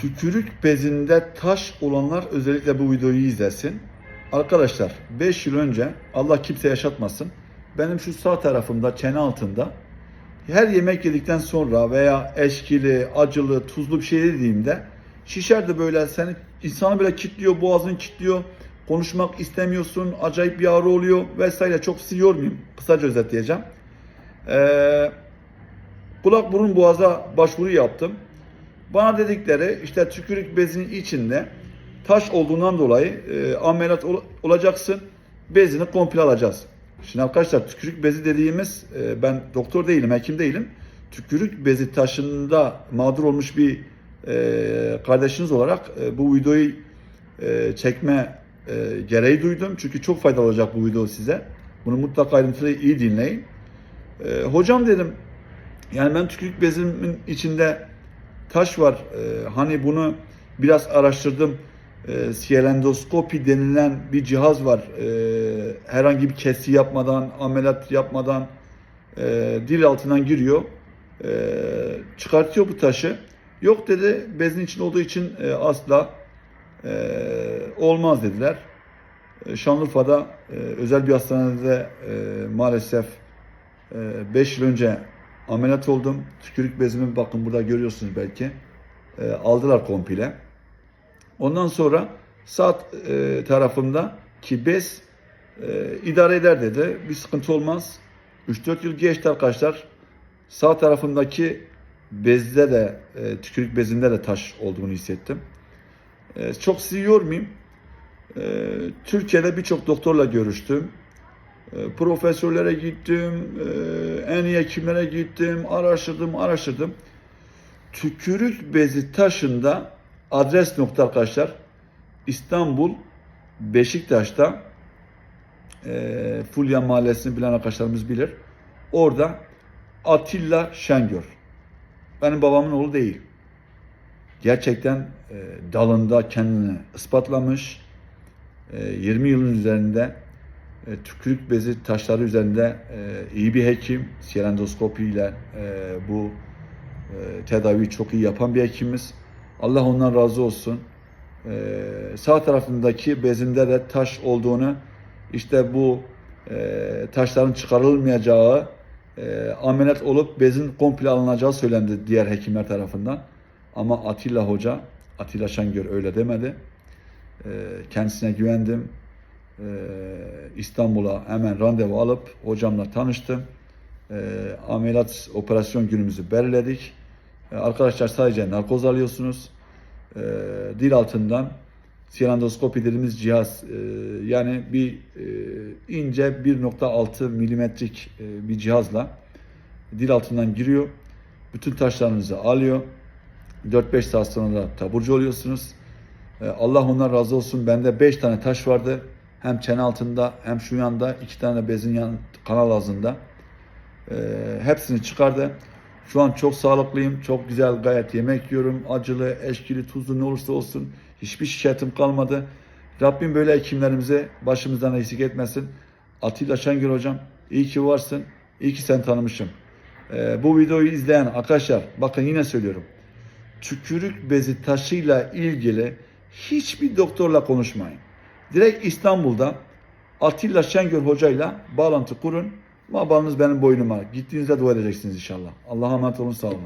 Tükürük bezinde taş olanlar özellikle bu videoyu izlesin. Arkadaşlar 5 yıl önce Allah kimse yaşatmasın. Benim şu sağ tarafımda çene altında her yemek yedikten sonra veya eşkili, acılı, tuzlu bir şey yediğimde şişerdi böyle seni insanı böyle kilitliyor, boğazını kilitliyor. Konuşmak istemiyorsun, acayip bir ağrı oluyor vesaire. Çok sizi yormayayım. Kısaca özetleyeceğim. Ee, kulak burun boğaza başvuru yaptım. Bana dedikleri işte tükürük bezinin içinde taş olduğundan dolayı e, ameliyat ol- olacaksın. Bezini komple alacağız. Şimdi arkadaşlar tükürük bezi dediğimiz e, ben doktor değilim, hekim değilim. Tükürük bezi taşında mağdur olmuş bir e, kardeşiniz olarak e, bu videoyu e, çekme e, gereği duydum. Çünkü çok faydalı olacak bu video size. Bunu mutlaka ayrıntılı iyi dinleyin. E, hocam dedim yani ben tükürük bezimin içinde taş var. Ee, hani bunu biraz araştırdım. Siyelendoskopi denilen bir cihaz var. Ee, herhangi bir kesi yapmadan, ameliyat yapmadan e, dil altından giriyor. Ee, çıkartıyor bu taşı. Yok dedi bezin için olduğu için e, asla e, olmaz dediler. E, Şanlıurfa'da e, özel bir hastanede e, maalesef 5 yıl önce ameliyat oldum. Tükürük bezimi bakın burada görüyorsunuz belki. E, aldılar komple. Ondan sonra sağ e, tarafımda ki bez e, idare eder dedi. Bir sıkıntı olmaz. 3-4 yıl geçti arkadaşlar. Sağ tarafımdaki bezde de e, tükürük bezinde de taş olduğunu hissettim. E, çok sizi yormayayım. E, Türkiye'de birçok doktorla görüştüm. E, profesörlere gittim, e, en iyi hekimlere gittim, araştırdım, araştırdım. Tükürük bezi taşında adres nokta arkadaşlar İstanbul Beşiktaş'ta e, Fulya Mahallesi'ni bilen arkadaşlarımız bilir. Orada Atilla Şengör. Benim babamın oğlu değil. Gerçekten e, dalında kendini ispatlamış. E, 20 yılın üzerinde e, tükürük bezi taşları üzerinde e, iyi bir hekim. Siyelendoskopi ile e, bu e, tedaviyi çok iyi yapan bir hekimimiz. Allah ondan razı olsun. Sağ tarafındaki bezinde de taş olduğunu işte bu taşların çıkarılmayacağı ameliyat olup bezin komple alınacağı söylendi diğer hekimler tarafından. Ama Atilla Hoca, Atilla Şengör öyle demedi. Kendisine güvendim. E, İstanbul'a hemen randevu alıp hocamla tanıştım. E, ameliyat operasyon günümüzü belirledik. E, arkadaşlar sadece narkoz alıyorsunuz. E, dil altından siyandoskopi dediğimiz cihaz e, yani bir e, ince 1.6 milimetrik e, bir cihazla dil altından giriyor. Bütün taşlarınızı alıyor. 4-5 saat sonra da taburcu oluyorsunuz. E, Allah ondan razı olsun. Bende 5 tane taş vardı. Hem çene altında hem şu yanda iki tane bezin yan kanal ağzında. E, hepsini çıkardı. Şu an çok sağlıklıyım. Çok güzel gayet yemek yiyorum. Acılı, eşkili, tuzlu ne olursa olsun. Hiçbir şikayetim kalmadı. Rabbim böyle hekimlerimize başımızdan eksik etmesin. Atilla Şengül hocam iyi ki varsın. İyi ki sen tanımışım. E, bu videoyu izleyen arkadaşlar bakın yine söylüyorum tükürük bezi taşıyla ilgili hiçbir doktorla konuşmayın. Direkt İstanbul'da Atilla Şengör hocayla bağlantı kurun. Babanız benim boynuma. Gittiğinizde dua edeceksiniz inşallah. Allah'a emanet olun sağ olun.